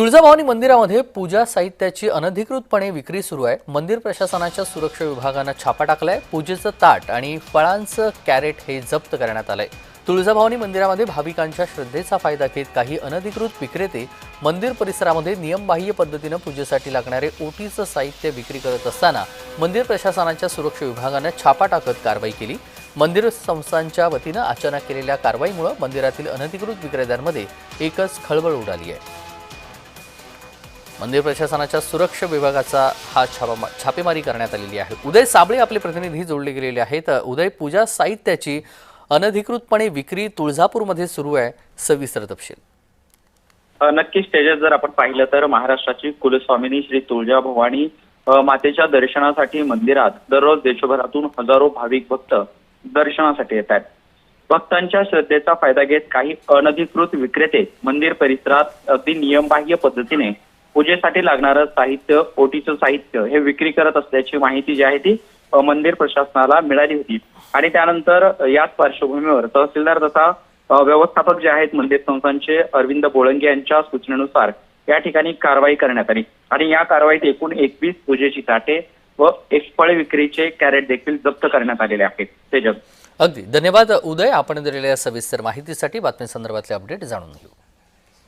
तुळजाभवानी मंदिरामध्ये पूजा साहित्याची अनधिकृतपणे विक्री सुरू आहे. मंदिर प्रशासनाच्या सुरक्षा विभागानं छापा टाकलाय. पूजेचं ताट आणि फळांचं कॅरेट हे जप्त करण्यात आलंय. तुळजाभवानी मंदिरामध्ये भाविकांच्या श्रद्धेचा फायदा घेत काही अनधिकृत विक्रेते मंदिर परिसरामध्ये नियमबाह्य पद्धतीनं पूजेसाठी लागणारे ओटीचं साहित्य विक्री करत असताना मंदिर प्रशासनाच्या सुरक्षा विभागानं छापा टाकत कारवाई केली. मंदिर संस्थांच्या वतीनं अचानक केलेल्या कारवाईमुळे मंदिरातील अनधिकृत विक्रेत्यांमध्ये एकच खळबळ उडाली आहे. मंदिर प्रशासनाच्या सुरक्षा विभागाचा हा छापा छापेमारी करण्यात आलेली आहे. उदय साबळे आपले प्रतिनिधी जोडले गेलेले आहेत. उदय पूजा साहित्याची अनधिकृतपणे विक्री तुळजापूरमध्ये सुरू आहे. सविस्तर तपशील. नक्कीच त्याच्यात जर आपण पाहिलं तर महाराष्ट्राची कुलस्वामिनी श्री तुळजा भवानी मातेच्या दर्शनासाठी मंदिरात दररोज देशभरातून हजारो भाविक भक्त दर्शनासाठी येतात भक्तांच्या श्रद्धेचा फायदा घेत काही अनधिकृत विक्रेते मंदिर परिसरात अगदी नियमबाह्य पद्धतीने पूजेसाठी लागणारं साहित्य ओटीचं साहित्य हे विक्री करत असल्याची माहिती जी आहे ती मंदिर प्रशासनाला मिळाली होती. आणि त्यानंतर याच पार्श्वभूमीवर तहसीलदार तथा व्यवस्थापक जे आहेत मंदिर संस्थांचे अरविंद बोळंगे यांच्या सूचनेनुसार या ठिकाणी कारवाई करण्यात आली. आणि या कारवाईत एकूण एकवीस पूजेची ताटे व एक फळ विक्रीचे कॅरेट देखील जप्त करण्यात आलेले आहेत. तेजस. अगदी. धन्यवाद उदय. आपण दिलेल्या सविस्तर माहितीसाठी बातमीसंदर्भातले अपडेट जाणून घेऊ.